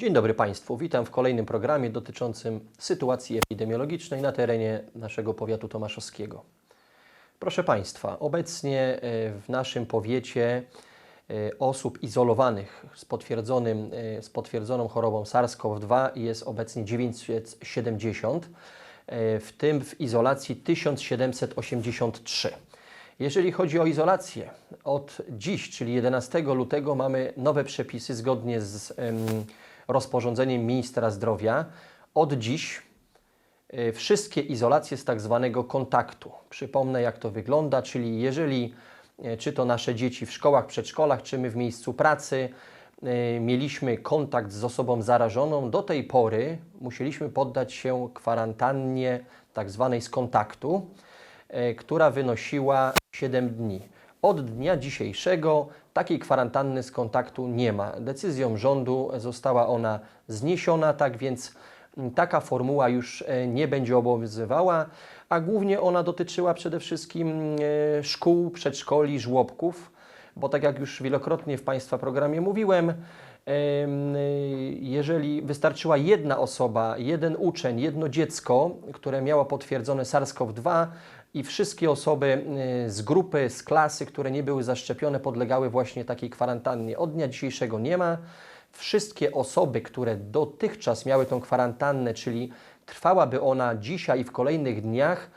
Dzień dobry Państwu. Witam w kolejnym programie dotyczącym sytuacji epidemiologicznej na terenie naszego powiatu tomaszowskiego. Proszę Państwa, obecnie e, w naszym powiecie e, osób izolowanych z, potwierdzonym, e, z potwierdzoną chorobą SARS-CoV-2 jest obecnie 970, e, w tym w izolacji 1783. Jeżeli chodzi o izolację, od dziś, czyli 11 lutego, mamy nowe przepisy zgodnie z rozporządzeniem ministra zdrowia. Od dziś e, wszystkie izolacje z tak zwanego kontaktu. Przypomnę, jak to wygląda, czyli jeżeli e, czy to nasze dzieci w szkołach, przedszkolach, czy my w miejscu pracy e, mieliśmy kontakt z osobą zarażoną, do tej pory musieliśmy poddać się kwarantannie tak zwanej z kontaktu, która wynosiła 7 dni. Od dnia dzisiejszego takiej kwarantanny z kontaktu nie ma. Decyzją rządu została ona zniesiona, tak więc mm, taka formuła już e, nie będzie obowiązywała, a głównie ona dotyczyła przede wszystkim e, szkół, przedszkoli, żłobków, bo tak jak już wielokrotnie w Państwa programie mówiłem, em, jeżeli wystarczyła jedna osoba, jeden uczeń, jedno dziecko, które miało potwierdzone SARS-CoV-2 i wszystkie osoby y, z grupy, z klasy, które nie były zaszczepione, podlegały właśnie takiej kwarantannie. Od dnia dzisiejszego nie ma. Wszystkie osoby, które dotychczas miały tą kwarantannę, czyli trwałaby ona dzisiaj i w kolejnych dniach,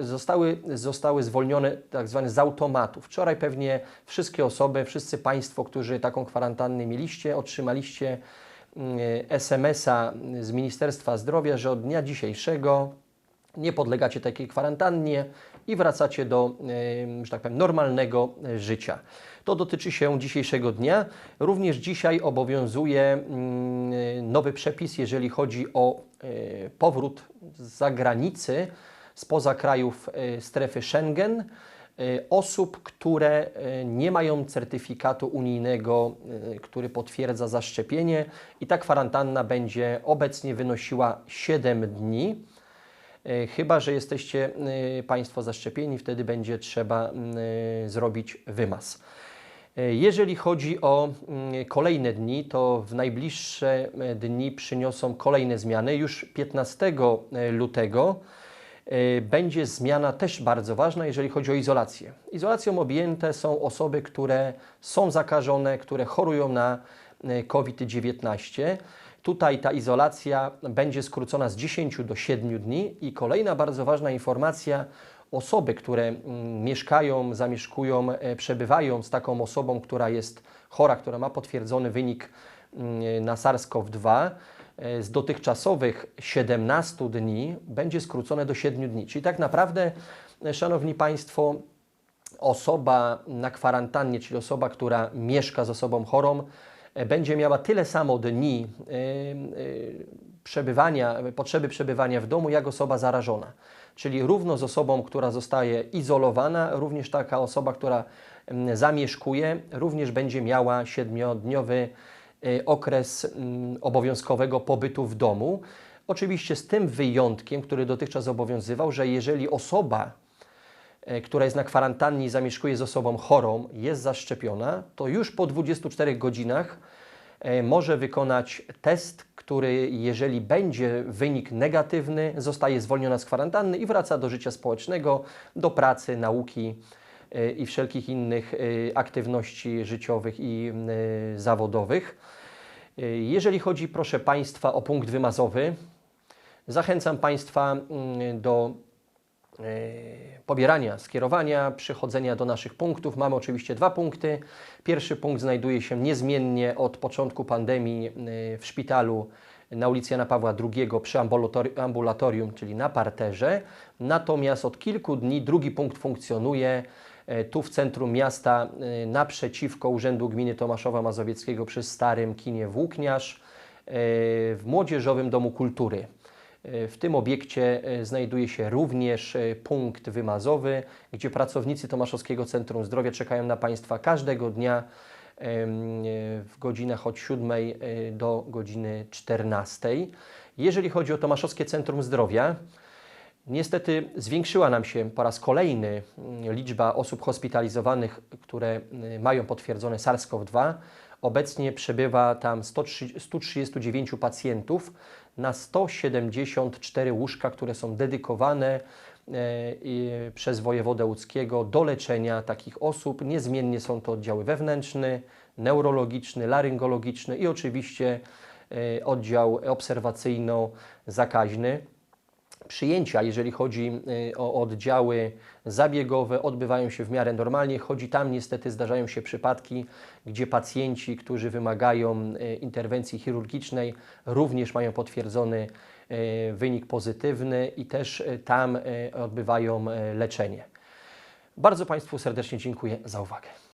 zostały, zostały zwolnione tak zwane z automatu. Wczoraj pewnie wszystkie osoby, wszyscy Państwo, którzy taką kwarantannę mieliście, otrzymaliście mm, SMS-a z Ministerstwa Zdrowia, że od dnia dzisiejszego nie podlegacie takiej kwarantannie i wracacie do, że tak powiem, normalnego e, życia. To dotyczy się dzisiejszego dnia. Również dzisiaj obowiązuje mm, nowy przepis, jeżeli chodzi o e, powrót z zagranicy, spoza krajów e, strefy Schengen, e, osób, które e, nie mają certyfikatu unijnego, e, który potwierdza zaszczepienie i ta kwarantanna będzie obecnie wynosiła 7 dni. E, Chyba, że jesteście e, Państwo zaszczepieni, wtedy będzie trzeba e, zrobić wymaz. Jeżeli chodzi o kolejne dni, to w najbliższe dni przyniosą kolejne zmiany. Już 15 lutego będzie zmiana też bardzo ważna, jeżeli chodzi o izolację. Izolacją objęte są osoby, które są zakażone, które chorują na e, COVID-19. Tutaj ta izolacja będzie skrócona z 10 do 7 dni i kolejna bardzo ważna informacja, osoby, które mm, mieszkają, zamieszkują, e, przebywają z taką osobą, która jest chora, która ma potwierdzony wynik mm, na SARS-CoV-2, e, z dotychczasowych 17 dni będzie skrócone do 7 dni. Czyli tak naprawdę, e, Szanowni Państwo, osoba na kwarantannie, czyli osoba, która mieszka z osobą chorą, będzie miała tyle samo dni e, e, przebywania, potrzeby przebywania w domu, jak osoba zarażona. Czyli równo z osobą, która zostaje izolowana, również taka osoba, która zamieszkuje, również będzie miała siedmiodniowy e, okres obowiązkowego pobytu w domu. Oczywiście z tym wyjątkiem, który dotychczas obowiązywał, że jeżeli osoba e, która jest na kwarantannie i zamieszkuje z osobą chorą, jest zaszczepiona, to już po 24 godzinach e, może wykonać test, który, jeżeli będzie wynik negatywny, zostaje zwolniona z kwarantanny i wraca do życia społecznego, do pracy, nauki e, i wszelkich innych e, aktywności życiowych i e, zawodowych. E, Jeżeli chodzi, proszę Państwa, o punkt wymazowy, zachęcam Państwa do e, pobierania skierowania, przychodzenia do naszych punktów. Mamy oczywiście dwa punkty. Pierwszy punkt znajduje się niezmiennie od początku pandemii e, w szpitalu na ulicy Jana Pawła II przy ambulatori- ambulatorium, czyli na parterze. Natomiast od kilku dni drugi punkt funkcjonuje e, tu w centrum miasta e, naprzeciwko Urzędu Gminy Tomaszowa Mazowieckiego przy starym kinie Włókniarz e, w Młodzieżowym Domu Kultury. W tym obiekcie e, znajduje się również e, punkt wymazowy, gdzie pracownicy Tomaszowskiego Centrum Zdrowia czekają na Państwa każdego dnia e, w godzinach od 7 e, do godziny 14. Jeżeli chodzi o Tomaszowskie Centrum Zdrowia, Niestety zwiększyła nam się po raz kolejny liczba osób hospitalizowanych, które mają potwierdzone SARS-CoV-2. Obecnie przebywa tam 103 139 pacjentów na 174 łóżka, które są dedykowane e, przez wojewodę łódzkiego do leczenia takich osób. Niezmiennie są to oddziały wewnętrzny, neurologiczny, laryngologiczny i oczywiście e, oddział obserwacyjno-zakaźny. Przyjęcia, jeżeli chodzi y, o oddziały zabiegowe, odbywają się w miarę normalnie, choć tam niestety zdarzają się przypadki, gdzie pacjenci, którzy wymagają y, interwencji chirurgicznej, również mają potwierdzony y, wynik pozytywny i też tam odbywają leczenie. Bardzo Państwu serdecznie dziękuję za uwagę.